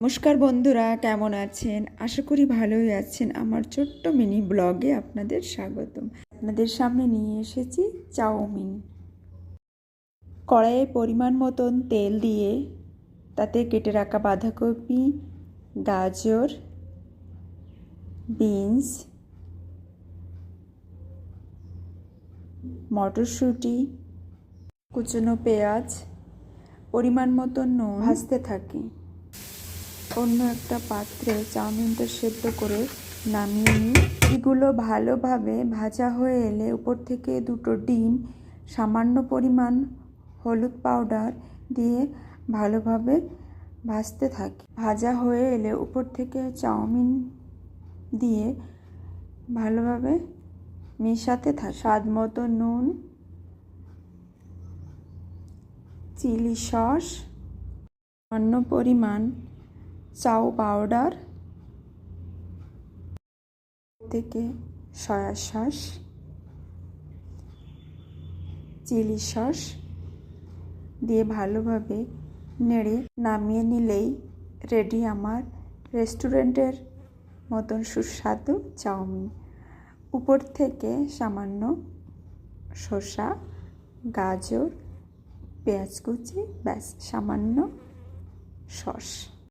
নমস্কার বন্ধুরা, কেমন আছেন? আশা করি ভালোই আছেন। আমার ছোট্ট মিনি ব্লগে আপনাদের স্বাগতম। আপনাদের সামনে নিয়ে এসেছি চাউমিন। কড়াইয়ে পরিমাণ মতন তেল দিয়ে তাতে কেটে রাখা বাঁধাকপি, গাজর, বিনস, মটরশুঁটি, কুচনো পেঁয়াজ, পরিমাণ মতন নুন, ভাজতে থাকি। অন্য একটা পাত্রে চাউমিনটা সেদ্ধ করে নামিয়ে নিই। এগুলো ভালোভাবে ভাজা হয়ে এলে উপর থেকে দুটো ডিম, সামান্য পরিমাণ হলুদ পাউডার দিয়ে ভালোভাবে ভাজতে থাকি। ভাজা হয়ে এলে উপর থেকে চাউমিন দিয়ে ভালোভাবে মেশাতে থাকি। স্বাদ মতো নুন, চিলি সস, সামান্য পরিমাণ চাউ পাউডার। থেকে সয়া সস, চিলি সস দিয়ে ভালোভাবে নেড়ে নামিয়ে নিলেই রেডি আমার রেস্টুরেন্টের মতন সুস্বাদু চাউমিন। উপর থেকে সামান্য শসা, গাজর, পেঁয়াজ কুচি, ব্যাস, সামান্য সস।